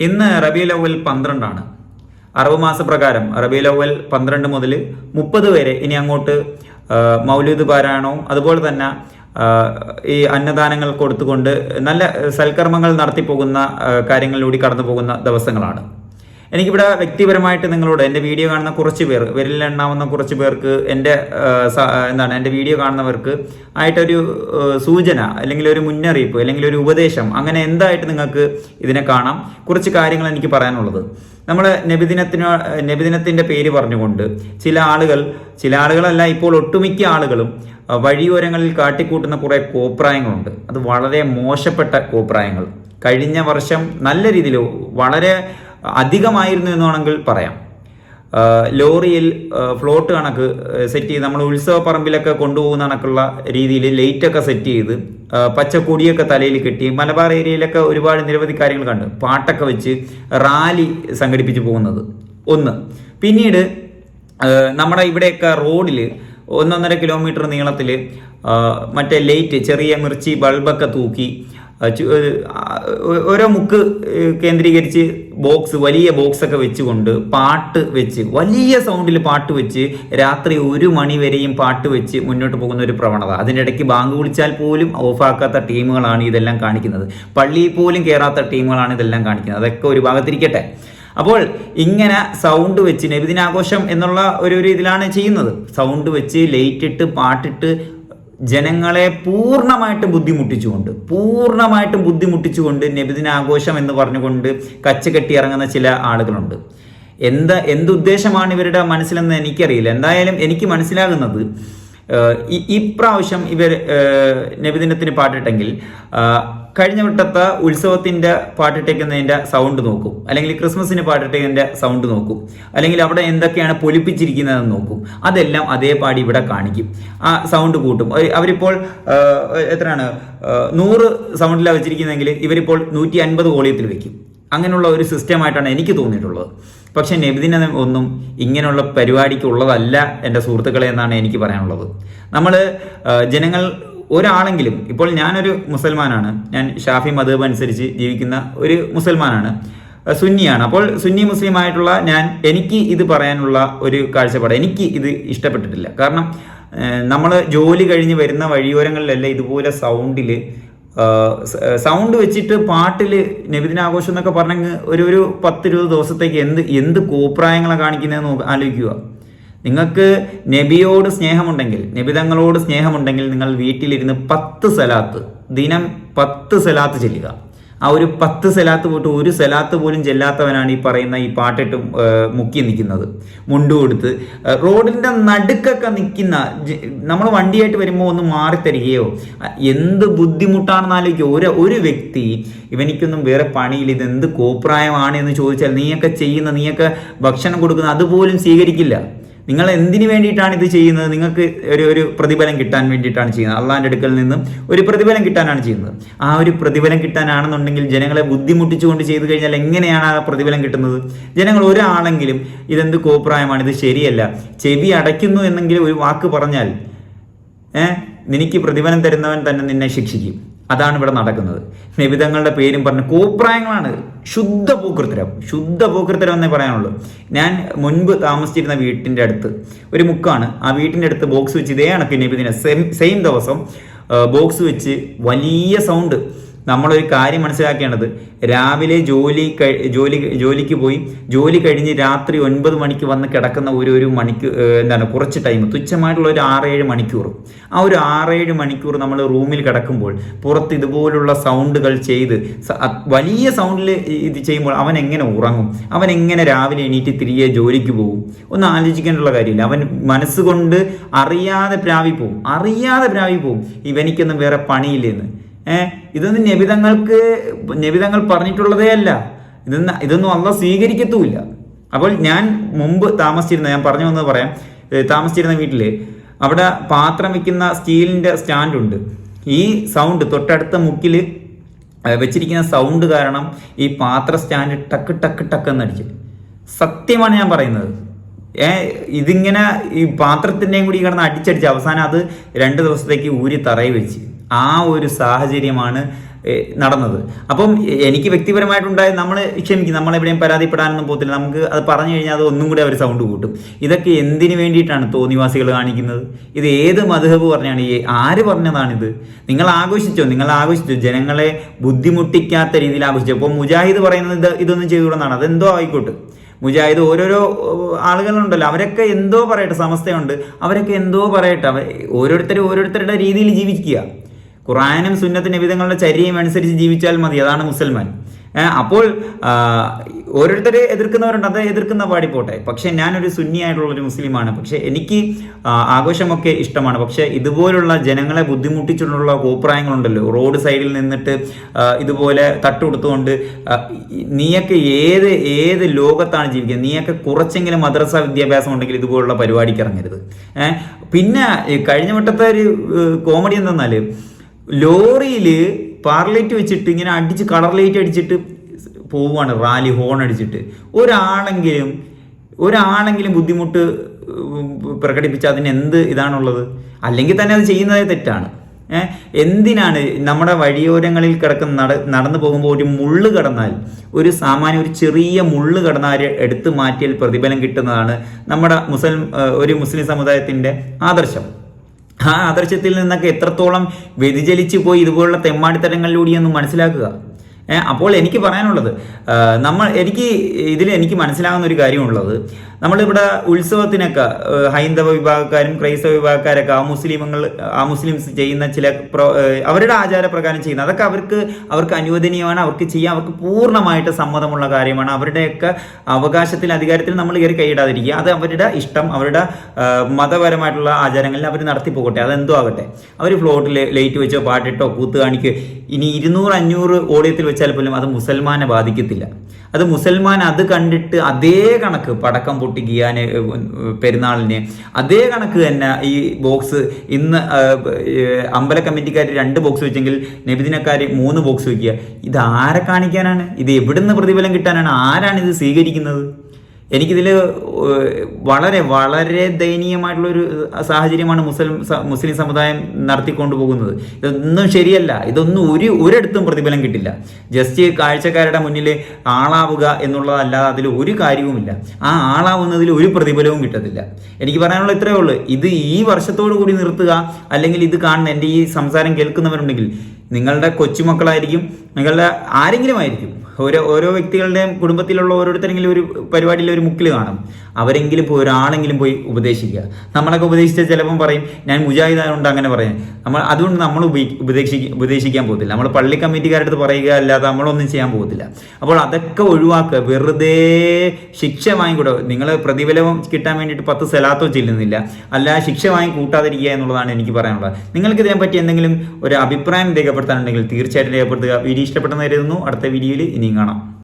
ഇന്ന് റബീൽ അവൽ പന്ത്രണ്ടാണ്. അറബ് മാസപ്രകാരം റബീൽ അവൽ പന്ത്രണ്ട് മുതൽ മുപ്പത് വരെ ഇനി അങ്ങോട്ട് മൗലൂദ് പാരായണവും അതുപോലെ തന്നെ ഈ അന്നദാനങ്ങൾ കൊടുത്തുകൊണ്ട് നല്ല സൽക്കർമ്മങ്ങൾ നടത്തിപ്പോകുന്ന പോകുന്ന കാര്യങ്ങളിലൂടെ കടന്നു പോകുന്ന ദിവസങ്ങളാണ്. എനിക്കിവിടെ വ്യക്തിപരമായിട്ട് നിങ്ങളോട് എന്റെ വീഡിയോ കാണുന്ന കുറച്ച് പേർ വിരലിലെണ്ണാവുന്ന കുറച്ച് പേർക്ക് എന്റെ എന്താണ് എന്റെ വീഡിയോ കാണുന്നവർക്ക് ആയിട്ടൊരു സൂചന അല്ലെങ്കിൽ ഒരു മുന്നറിയിപ്പ് അല്ലെങ്കിൽ ഒരു ഉപദേശം അങ്ങനെ എന്തായിട്ട് നിങ്ങൾക്ക് ഇതിനെ കാണാം. കുറച്ച് കാര്യങ്ങൾ എനിക്ക് പറയാനുള്ളത്. നമ്മൾ നബിദിനത്തിന് നബിദിനത്തിന്റെ പേര് പറഞ്ഞുകൊണ്ട് ചില ആളുകൾ ചില ആളുകളല്ല ഇപ്പോൾ ഒട്ടുമിക്ക ആളുകളും വഴിയോരങ്ങളിൽ കാട്ടിക്കൂട്ടുന്ന കുറേ കോപ്രായങ്ങളുണ്ട്. അത് വളരെ മോശപ്പെട്ട കോപ്രായങ്ങൾ. കഴിഞ്ഞ വർഷം നല്ല രീതിയിൽ വളരെ അധികമായിരുന്നു എന്ന് വേണമെങ്കിൽ പറയാം ലോറിയിൽ ഫ്ലോട്ട് കണക്ക് സെറ്റ് ചെയ്ത് നമ്മൾ ഉത്സവ പറമ്പിലൊക്കെ കൊണ്ടുപോകുന്ന കണക്കുള്ള രീതിയിൽ ലൈറ്റൊക്കെ സെറ്റ് ചെയ്ത് പച്ചക്കൊടിയൊക്കെ തലയിൽ കെട്ടി മലബാർ ഏരിയയിലൊക്കെ ഒരുപാട് നിരവധി കാര്യങ്ങൾ കണ്ട് പാട്ടൊക്കെ വെച്ച് റാലി സംഘടിപ്പിച്ച് പോകുന്നത്. ഒന്ന്. പിന്നീട് നമ്മുടെ ഇവിടെയൊക്കെ റോഡിൽ ഒന്നൊന്നര കിലോമീറ്റർ നീളത്തിൽ മറ്റേ ലൈറ്റ് ചെറിയ മിർച്ചി ബൾബൊക്കെ തൂക്കി ഓരോ മുക്ക് കേന്ദ്രീകരിച്ച് ബോക്സ് വലിയ ബോക്സ് ഒക്കെ വെച്ചുകൊണ്ട് പാട്ട് വെച്ച് വലിയ സൗണ്ടിൽ പാട്ട് വെച്ച് രാത്രി ഒരു മണി വരെയും പാട്ട് വെച്ച് മുന്നോട്ട് പോകുന്ന ഒരു പ്രവണത. അതിന്റെ ഇടയ്ക്ക് ബാങ്ക് വിളിച്ചാൽ പോലും ഓഫാക്കാത്ത ടീമുകളാണ് ഇതെല്ലാം കാണിക്കുന്നത്. പള്ളിയിൽ പോലും കയറാത്ത ടീമുകളാണ് ഇതെല്ലാം കാണിക്കുന്നത്. അതൊക്കെ ഒരു ഭാഗത്തിരിക്കട്ടെ. അപ്പോൾ ഇങ്ങനെ സൗണ്ട് വെച്ച് നബിദിനാഘോഷം എന്നുള്ള ഒരു ഒരു ഇതിലാണ് ചെയ്യുന്നത്. സൗണ്ട് വെച്ച് ലൈറ്റ് ഇട്ട് പാട്ടിട്ട് ജനങ്ങളെ പൂർണമായിട്ടും ബുദ്ധിമുട്ടിച്ചുകൊണ്ട് പൂർണമായിട്ടും ബുദ്ധിമുട്ടിച്ചുകൊണ്ട് നബിദിനാഘോഷം എന്ന് പറഞ്ഞുകൊണ്ട് കച്ചകെട്ടി ഇറങ്ങുന്ന ചില ആളുകളുണ്ട്. എന്താ എന്തുദ്ദേശമാണ് ഇവരുടെ മനസ്സിലെന്ന് എനിക്കറിയില്ല. എന്തായാലും എനിക്ക് മനസ്സിലാകുന്നത് ഇപ്രാവശ്യം ഇവർ നബിദിനത്തിന് പാട്ടിട്ടെങ്കിൽ കഴിഞ്ഞ വട്ടത്തെ ഉത്സവത്തിന്റെ പാട്ടിട്ടേക്കുന്നതിന്റെ സൗണ്ട് നോക്കും. അല്ലെങ്കിൽ ക്രിസ്മസിന് പാട്ടിട്ടേക്കുന്നതിന്റെ സൗണ്ട് നോക്കും. അല്ലെങ്കിൽ അവിടെ എന്തൊക്കെയാണ് പൊലിപ്പിച്ചിരിക്കുന്നതെന്ന് നോക്കും. അതെല്ലാം അതേ പാടി ഇവിടെ കാണിക്കും. ആ സൗണ്ട് കൂട്ടും. അവരിപ്പോൾ എത്രയാണ്? നൂറ് സൗണ്ടിലാണ് വെച്ചിരിക്കുന്നതെങ്കിൽ ഇവരിപ്പോൾ നൂറ്റി അൻപത് വോളിയത്തിൽ വെക്കും. അങ്ങനെയുള്ള ഒരു സിസ്റ്റമായിട്ടാണ് എനിക്ക് തോന്നിയിട്ടുള്ളത്. പക്ഷേ നബിദിനം ഒന്നും ഇങ്ങനെയുള്ള പരിപാടിക്ക് ഉള്ളതല്ല എന്റെ സുഹൃത്തുക്കളെ എന്നാണ് എനിക്ക് പറയാനുള്ളത്. നമ്മൾ ജനങ്ങൾ ഒരാളെങ്കിലും ഇപ്പോൾ ഞാനൊരു മുസൽമാനാണ്. ഞാൻ ഷാഫി മതബ് അനുസരിച്ച് ജീവിക്കുന്ന ഒരു മുസൽമാനാണ്. സുന്നിയാണ്. അപ്പോൾ സുന്നി മുസ്ലിം ആയിട്ടുള്ള ഞാൻ എനിക്ക് ഇത് പറയാനുള്ള ഒരു കാഴ്ചപ്പാട് എനിക്ക് ഇത് ഇഷ്ടപ്പെട്ടിട്ടില്ല. കാരണം നമ്മൾ ജോലി കഴിഞ്ഞ് വരുന്ന വഴിയോരങ്ങളിലല്ല ഇതുപോലെ സൗണ്ടിൽ സൗണ്ട് വെച്ചിട്ട് പാട്ടിൽ നബിദിനാഘോഷം എന്നൊക്കെ പറഞ്ഞെങ്കിൽ ഒരു ഒരു പത്തിരുപത് ദിവസത്തേക്ക് എന്ത് എന്ത് കോപ്രായങ്ങളെ കാണിക്കുന്നതെന്ന് ആലോചിക്കുക. നിങ്ങൾക്ക് നബിയോട് സ്നേഹമുണ്ടെങ്കിൽ നബിതങ്ങളോട് സ്നേഹമുണ്ടെങ്കിൽ നിങ്ങൾ വീട്ടിലിരുന്ന് പത്ത് സലാത്ത് ദിനം പത്ത് സലാത്ത് ചെല്ലുക. ആ ഒരു പത്ത് സലാത്ത് പോയിട്ട് ഒരു സലാത്ത് പോലും ചെല്ലാത്തവനാണ് ഈ പറയുന്ന ഈ പാട്ടിട്ട് മുക്കി നിൽക്കുന്നത്. മുണ്ടു കൊടുത്ത്. റോഡിന്റെ നടുക്കൊക്കെ നിൽക്കുന്ന നമ്മൾ വണ്ടിയായിട്ട് വരുമ്പോൾ ഒന്ന് മാറിത്തരികയോ എന്ത് ബുദ്ധിമുട്ടാണെന്ന് ആലോചിക്കുക. ഒരു ഒരു വ്യക്തി ഇവനിക്കൊന്നും വേറെ പണിയില്ല ഇത് എന്ത് കോപ്രായമാണ്? എന്ന് ചോദിച്ചാൽ നീയൊക്കെ ചെയ്യുന്ന നീയൊക്കെ ഭക്ഷണം കൊടുക്കുന്ന അതുപോലും സ്വീകരിക്കില്ല. നിങ്ങൾ എന്തിനു വേണ്ടിയിട്ടാണ് ഇത് ചെയ്യുന്നത്? നിങ്ങൾക്ക് ഒരു ഒരു പ്രതിഫലം കിട്ടാൻ വേണ്ടിയിട്ടാണ് ചെയ്യുന്നത്. അള്ളാഹിന്റെ അടുക്കൽ നിന്നും ഒരു പ്രതിഫലം കിട്ടാനാണ് ചെയ്യുന്നത്. ആ ഒരു പ്രതിഫലം കിട്ടാനാണെന്നുണ്ടെങ്കിൽ ജനങ്ങളെ ബുദ്ധിമുട്ടിച്ചുകൊണ്ട് ചെയ്തു കഴിഞ്ഞാൽ എങ്ങനെയാണ് ആ പ്രതിഫലം കിട്ടുന്നത്? ജനങ്ങൾ ഒരാളെങ്കിലും ഇതെന്ത് കോപ്രായമാണ്? ഇത് ശരിയല്ല. ചെവി അടയ്ക്കുന്നു എന്നെങ്കിലും ഒരു വാക്ക് പറഞ്ഞാൽ ഏഹ് നിനക്ക് പ്രതിഫലം തരുന്നവൻ തന്നെ നിന്നെ ശിക്ഷിക്കും. അതാണ് ഇവിടെ നടക്കുന്നത്. നിബിധങ്ങളുടെ പേരും പറഞ്ഞ് കോപ്രായങ്ങളാണ്. ശുദ്ധ ഭൂകൃത്രം ശുദ്ധ ഭൂകൃത്രം എന്നേ പറയാനുള്ളൂ. ഞാൻ മുൻപ് താമസിച്ചിരുന്ന വീട്ടിന്റെ അടുത്ത് ഒരു മുക്കാണ്. ആ വീട്ടിന്റെ അടുത്ത് ബോക്സ് വെച്ച് ഇതേ കണക്ക് നബിദിന സെയിം സെയിം ദിവസം ബോക്സ് വെച്ച് വലിയ സൗണ്ട് നമ്മളൊരു കാര്യം മനസ്സിലാക്കേണ്ടത്. രാവിലെ ജോലി ജോലി ജോലിക്ക് പോയി ജോലി കഴിഞ്ഞ് രാത്രി ഒൻപത് മണിക്ക് വന്ന് കിടക്കുന്ന ഒരു ഒരു മണിക്കൂർ എന്താണ് കുറച്ച് ടൈം തുച്ഛമായിട്ടുള്ള ഒരു ആറേഴ് മണിക്കൂർ. ആ ഒരു ആറേഴ് മണിക്കൂർ നമ്മൾ റൂമിൽ കിടക്കുമ്പോൾ പുറത്ത് ഇതുപോലുള്ള സൗണ്ടുകൾ ചെയ്ത് വലിയ സൗണ്ടിൽ ഇത് ചെയ്യുമ്പോൾ അവൻ എങ്ങനെ ഉറങ്ങും? അവൻ എങ്ങനെ രാവിലെ എണീറ്റ് തിരികെ ജോലിക്ക് പോകും? ഒന്ന് ആലോചിക്കേണ്ടുള്ള കാര്യമില്ല. അവൻ മനസ്സുകൊണ്ട് അറിയാതെ പ്രാവി പോകും. അറിയാതെ പ്രാവി പോകും. ഇവനിക്കൊന്നും വേറെ പണിയില്ലെന്ന്. ഏഹ് ഇതൊന്നും നബിതങ്ങൾക്ക് നബിതങ്ങൾ പറഞ്ഞിട്ടുള്ളതേ അല്ല. ഇതൊന്നും ഇതൊന്നും അള്ള സ്വീകരിക്കത്തുമില്ല. അപ്പോൾ ഞാൻ മുമ്പ് താമസിച്ചിരുന്ന ഞാൻ പറഞ്ഞു വന്നത് പറയാം താമസിച്ചിരുന്ന വീട്ടിൽ അവിടെ പാത്രം വയ്ക്കുന്ന സ്റ്റീലിന്റെ സ്റ്റാൻഡുണ്ട്. ഈ സൗണ്ട് തൊട്ടടുത്ത മുക്കിൽ വെച്ചിരിക്കുന്ന സൗണ്ട് കാരണം ഈ പാത്ര സ്റ്റാൻഡ് ടക്ക് ടക്ക് ടക്ക് എന്നടിച്ച് സത്യമാണ് ഞാൻ പറയുന്നത്. ഏ ഇതിങ്ങനെ ഈ പാത്രത്തിന്റെയും കൂടി കിടന്ന് അടിച്ചടിച്ച് അവസാനം അത് രണ്ട് ദിവസത്തേക്ക് ഊരി തറയിൽ വെച്ച്. ആ ഒരു സാഹചര്യമാണ് നടന്നത്. അപ്പം എനിക്ക് വ്യക്തിപരമായിട്ടുണ്ടായ നമ്മൾ ക്ഷമിക്കും നമ്മളെവിടെയും പരാതിപ്പെടാനൊന്നും പോകത്തില്ല. നമുക്ക് അത് പറഞ്ഞു കഴിഞ്ഞാൽ അത് ഒന്നും കൂടി അവർ സൗണ്ട് കൂട്ടും. ഇതൊക്കെ എന്തിനു വേണ്ടിയിട്ടാണ് തോന്നിവാസികൾ കാണിക്കുന്നത്? ഇത് ഏത് മധുഹബ് പറഞ്ഞാണ്? ഈ ആര് പറഞ്ഞതാണിത്? നിങ്ങൾ ആഘോഷിച്ചോ? നിങ്ങൾ ആഘോഷിച്ചോ? ജനങ്ങളെ ബുദ്ധിമുട്ടിക്കാത്ത രീതിയിൽ ആഘോഷിച്ചു? അപ്പോൾ മുജാഹിദ് പറയുന്നത് ഇത് ഇതൊന്നും ചെയ്തുകൂടെന്നാണ്. അതെന്തോ ആയിക്കോട്ടെ. മുജാഹിദ് ഓരോരോ ആളുകളുണ്ടല്ലോ. അവരൊക്കെ എന്തോ പറയട്ടെ സമസ്തയുണ്ട്. അവരൊക്കെ എന്തോ പറയട്ടെ. ഓരോരുത്തരും ഓരോരുത്തരുടെ രീതിയിൽ ജീവിക്കുക. ഖുറാനും സുന്നത്ത് വിധങ്ങളുടെ ചര്യയും അനുസരിച്ച് ജീവിച്ചാൽ മതി. അതാണ് മുസൽമാൻ. അപ്പോൾ ഓരോരുത്തരെ എതിർക്കുന്നവരുണ്ട് അത് എതിർക്കുന്ന പാടി പോട്ടെ. പക്ഷെ ഞാനൊരു സുന്നിയായിട്ടുള്ള ഒരു മുസ്ലിമാണ്. പക്ഷെ എനിക്ക് ആഘോഷമൊക്കെ ഇഷ്ടമാണ്. പക്ഷെ ഇതുപോലുള്ള ജനങ്ങളെ ബുദ്ധിമുട്ടിച്ചിട്ടുള്ള അഭിപ്രായങ്ങളുണ്ടല്ലോ റോഡ് സൈഡിൽ നിന്നിട്ട് ഇതുപോലെ തട്ടുകൊടുത്തുകൊണ്ട് നീയൊക്കെ ഏത് ഏത് ലോകത്താണ് ജീവിക്കുന്നത്? നീയൊക്കെ കുറച്ചെങ്കിലും മദ്രസ വിദ്യാഭ്യാസം ഉണ്ടെങ്കിൽ ഇതുപോലുള്ള പരിപാടിക്ക് ഇറങ്ങരുത്. പിന്നെ കഴിഞ്ഞ വട്ടത്തെ ഒരു കോമഡി എന്തെന്നാൽ ലോറിയിൽ പാർലൈറ്റ് വെച്ചിട്ട് ഇങ്ങനെ അടിച്ച് കളർ ലൈറ്റ് അടിച്ചിട്ട് പോവുകയാണ് റാലി ഹോൺ അടിച്ചിട്ട്. ഒരാണെങ്കിലും ഒരാണെങ്കിലും ബുദ്ധിമുട്ട് പ്രകടിപ്പിച്ച അതിന് എന്ത് ഇതാണുള്ളത്? അല്ലെങ്കിൽ തന്നെ അത് ചെയ്യുന്നതേ തെറ്റാണ്. എന്തിനാണ് നമ്മുടെ വഴിയോരങ്ങളിൽ കിടക്കുന്ന നട നടന്നു പോകുമ്പോൾ ഒരു മുള്ള് കടന്നാൽ ഒരു സാമാന്യ ഒരു ചെറിയ മുള്ളു കടന്നാൽ എടുത്തു മാറ്റിയാൽ പ്രതിഫലം കിട്ടുന്നതാണ് നമ്മുടെ മുസ്ലിം ഒരു മുസ്ലിം സമുദായത്തിന്റെ ആദർശം. ആ ആദർശത്തിൽ നിന്നൊക്കെ എത്രത്തോളം വ്യതിചലിച്ചു പോയി ഇതുപോലുള്ള തെമ്മാടിത്തരങ്ങളിലൂടെ ഒന്ന് മനസ്സിലാക്കുക അപ്പോൾ എനിക്ക് പറയാനുള്ളത് നമ്മൾ എനിക്ക് ഇതിൽ എനിക്ക് മനസ്സിലാകുന്ന ഒരു കാര്യമുള്ളത് നമ്മളിവിടെ ഉത്സവത്തിനൊക്കെ ഹൈന്ദവ വിഭാഗക്കാരും ക്രൈസ്തവ വിഭാഗക്കാരൊക്കെ ആ മുസ്ലിമങ്ങൾ ആ മുസ്ലിംസ് ചെയ്യുന്ന ചില അവരുടെ ആചാരപ്രകാരം ചെയ്യുന്ന അതൊക്കെ അവർക്ക് അവർക്ക് അനുവദനീയമാണ് അവർക്ക് ചെയ്യാൻ അവർക്ക് പൂർണമായിട്ട് സമ്മതമുള്ള കാര്യമാണ്. അവരുടെയൊക്കെ അവകാശത്തിൽ അധികാരത്തിൽ നമ്മൾ കയറി കൈയിടാതിരിക്കുക. അത് അവരുടെ ഇഷ്ടം അവരുടെ മതപരമായിട്ടുള്ള ആചാരങ്ങളിൽ അവർ നടത്തി പോകട്ടെ. അതെന്തോ ആകട്ടെ. അവർ ഫ്ലോട്ടിൽ ലൈറ്റ് വെച്ചോ പാട്ടിട്ടോ കൂത്ത് കാണിക്കുകയോ ഇനി ഇരുന്നൂറ് അഞ്ഞൂറ് ഓഡിയത്തിൽ വെച്ചാൽ പോലും അത് മുസൽമാനെ ബാധിക്കത്തില്ല. അത് മുസൽമാൻ അത് കണ്ടിട്ട് അതേ കണക്ക് പടക്കം പൊട്ടിക്കാൻ പെരുന്നാളിന്. അതേ കണക്ക് തന്നെ ഈ ബോക്സ് ഇന്ന് അമ്പല കമ്മിറ്റിക്കാർ രണ്ട് ബോക്സ് വെച്ചെങ്കിൽ നബിദിനക്കാർ മൂന്ന് ബോക്സ് വെക്കുക. ഇത് ആരെ കാണിക്കാനാണ്? ഇത് എവിടുന്ന് പ്രതിഫലം കിട്ടാനാണ്? ആരാണ് ഇത് സ്വീകരിക്കുന്നത്? എനിക്കിതിൽ വളരെ വളരെ ദയനീയമായിട്ടുള്ളൊരു സാഹചര്യമാണ് മുസ്ലിം മുസ്ലിം സമുദായം നടത്തിക്കൊണ്ടു പോകുന്നത്. ഇതൊന്നും ശരിയല്ല. ഇതൊന്നും ഒരു ഒരിടത്തും പ്രതിഫലം കിട്ടില്ല. ജസ്റ്റ് കാഴ്ചക്കാരുടെ മുന്നിൽ ആളാവുക എന്നുള്ളതല്ലാതെ അതിൽ ഒരു കാര്യവുമില്ല. ആ ആളാവുന്നതിൽ ഒരു പ്രതിഫലവും കിട്ടത്തില്ല. എനിക്ക് പറയാനുള്ള ഇത്രയേ ഉള്ളൂ. ഇത് ഈ വർഷത്തോടു കൂടി നിർത്തുക അല്ലെങ്കിൽ ഇത് കാണുന്ന എന്റെ ഈ സംസാരം കേൾക്കുന്നവരുണ്ടെങ്കിൽ നിങ്ങളുടെ കൊച്ചുമക്കളായിരിക്കും നിങ്ങളുടെ ആരെങ്കിലും ആയിരിക്കും ഓരോ ഓരോ വ്യക്തികളുടെയും കുടുംബത്തിലുള്ള ഓരോരുത്തരെങ്കിലും ഒരു പരിപാടിയിൽ ഒരു മുക്കിൽ കാണും. അവരെങ്കിലും പോയി ഒരാളെങ്കിലും പോയി ഉപദേശിക്കുക. നമ്മളൊക്കെ ഉപദേശിച്ച ചിലപ്പം പറയും ഞാൻ മുജാഹിദാനുണ്ട് അങ്ങനെ പറയാം. നമ്മൾ അതുകൊണ്ട് നമ്മൾ ഉപദേശിക്ക ഉപദേശിക്കാൻ പോകത്തില്ല. നമ്മൾ പള്ളി കമ്മിറ്റിക്കാരുടെ അടുത്ത് പറയുക അല്ലാതെ നമ്മളൊന്നും ചെയ്യാൻ പോകത്തില്ല. അപ്പോൾ അതൊക്കെ ഒഴിവാക്കുക. വെറുതെ ശിക്ഷ വാങ്ങിക്കൂടെ. നിങ്ങൾ പ്രതിഫലം കിട്ടാൻ വേണ്ടിയിട്ട് പത്ത് സലാത്തോ ചെല്ലുന്നില്ല. അല്ല ശിക്ഷ വാങ്ങി കൂട്ടാതിരിക്കുക എന്നുള്ളതാണ് എനിക്ക് പറയാനുള്ളത്. നിങ്ങൾക്ക് ഇതിനെപ്പറ്റി എന്തെങ്കിലും ഒരു അഭിപ്രായം രേഖപ്പെടുത്താനുണ്ടെങ്കിൽ തീർച്ചയായിട്ടും രേഖപ്പെടുത്തുക. വീഡിയോ ഇഷ്ടപ്പെട്ടെന്ന് കരുതുന്നു. അടുത്ത വീഡിയോയിൽ ഇനിയും കാണാം